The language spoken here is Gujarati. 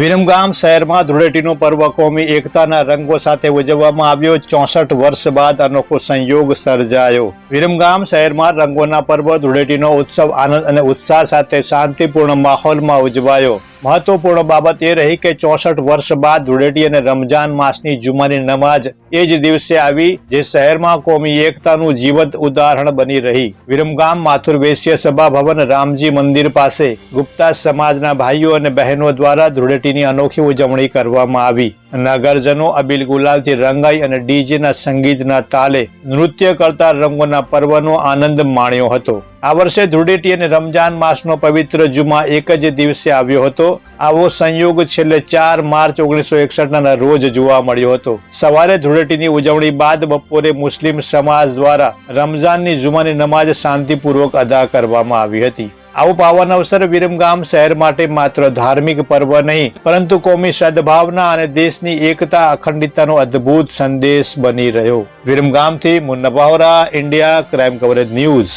વિરમગામ શહેરમાં ધૂળેટીનો પર્વ કોમી એકતાના રંગો સાથે ઉજવવામાં આવ્યો. ચોસઠ વર્ષ બાદ અનોખો સંયોગ સર્જાયો. વિરમગામ શહેરમાં રંગોના પર્વ, ધૂળેટીનો ઉત્સવ આનંદ અને ઉત્સાહ સાથે શાંતિપૂર્ણ માહોલમાં ઉજવાયો. મહત્વપૂર્ણ બાબત એ રહી કે ચોસઠ વર્ષ બાદ ધૂળેટી અને રમજાન માસની જુમાની નમાજ એ જ દિવસે આવી જે શહેરમાં કોમી એકતાનું જીવંત ઉદાહરણ બની રહી. વિરમગામ માથુર વૈશ્ય સભા ભવન રામજી મંદિર પાસે ગુપ્તા સમાજના ભાઈઓ અને બહેનો દ્વારા ધૂળેટીની અનોખી ઉજવણી કરવામાં આવી. નગરજનો અબિલ ગુલાલથી રંગાઈ અને ડીજેના સંગીતના તાલે નૃત્ય કરતા રંગોના પર્વનો આનંદ માણ્યો હતો. આ વર્ષે ધૂળેટી અને રમજાન માસનો પવિત્ર જુમા એક જ દિવસે આવ્યો હતો. આવો સંયોગ છેલ્લે ચાર માર્ચ ઓગણીસો એકસઠના રોજ જોવા મળ્યો હતો. સવારે ધૂળેટીની ઉજવણી બાદ બપોરે મુસ્લિમ સમાજ દ્વારા રમઝાનની જુમાની નમાજ શાંતિપૂર્વક અદા કરવામાં આવી હતી. આવો પાવન અવસર વિરમગામ શહેર માટે માત્ર ધાર્મિક પર્વ નહીં, પરંતુ કોમી સદભાવના અને દેશની એકતા અખંડિતતાનો અદ્ભુત સંદેશ બની રહ્યો. વિરમગામથી મુન્નભાવરા ઇન્ડિયા, ક્રાઇમ કવરેજ ન્યૂઝ.